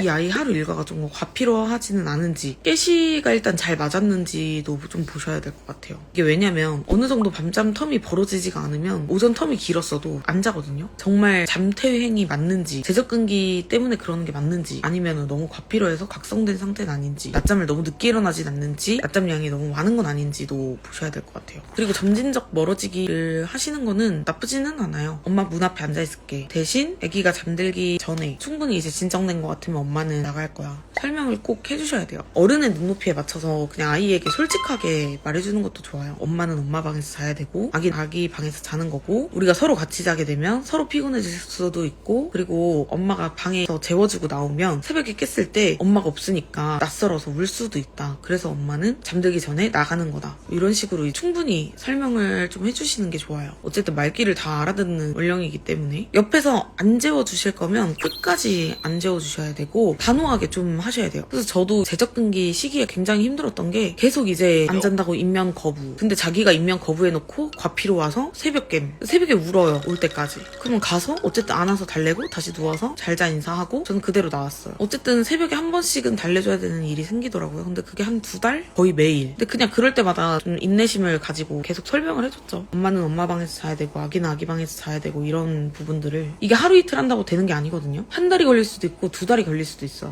이 아이 하루 일과가 좀 과피로하지는 않은지 깨시가 일단 잘 맞았는지도 좀 보셔야 될 것 같아요. 이게 왜냐면 어느 정도 밤잠 텀이 벌어지지가 않으면 오전 텀이 길었어도 안 자거든요. 정말 잠퇴행이 맞는지 제적근기 때문에 그러는 게 맞는지 아니면 너무 과피로해서 각성된 상태는 아닌지 낮잠을 너무 늦게 일어나진 않는지 낮잠량이 너무 많은 건 아닌지도 보셔야 될 것 같아요. 그리고 점진적 멀어지기를 하시는 거는 나쁘지는 않아요. 엄마 문 앞에 앉아 있을게. 대신 아기가 잠들기 전에 충분히 이제 진정된 것 같으면 엄마는 나갈 거야. 설명을 꼭 해주셔야 돼요. 어른의 눈높이에 맞춰서 그냥 아이에게 솔직하게 말해주는 것도 좋아요. 엄마는 엄마 방에서 자야 되고 아기 아기 방에서 자는 거고 우리가 서로 같이 자게 되면 서로 피곤해질 수도 있고 그리고 엄마가 방에서 재워주고 나오면 새벽에 깼을 때 엄마가 없으니까 낯설어서 울 수도 있다. 그래서 엄마는 잠들기 전에 나가는 거다. 이런 식으로 충분히 설명을 좀 해주시는 게 좋아요. 어쨌든 말귀를 다 알아듣는 원령이기 때문에 옆에서 안 재워주실 거면 끝까지 안 재워주셔야 되고 단호하게 좀 하셔야 돼요. 그래서 저도 제적근기 시기에 굉장히 힘들었던 게 계속 이제 안 잔다고 인면 거부. 근데 자기가 인면 거부해놓고 과피로 와서 새벽 겜. 새벽에 울어요. 올 때까지. 그러면 가서 어쨌든 안아서 달래고 다시 누워서 잘자 인사하고 저는 그대로 나왔어요. 어쨌든 새벽에 한 번씩은 달래줘야 되는 일이 생기더라고요. 근데 그게 한 두 달? 거의 매일. 근데 그냥 그럴 때마다 좀 인내심을 가지고 계속 설명을 해줬죠. 엄마는 엄마 방에서 자야 되고 아기는 아기 방에서 자야 되고 이런 부분들을 이게 하루 이틀 한다고 되는 게 아니거든요. 한 달이 걸릴 수도 있고 두 달이 걸릴 수도 있어.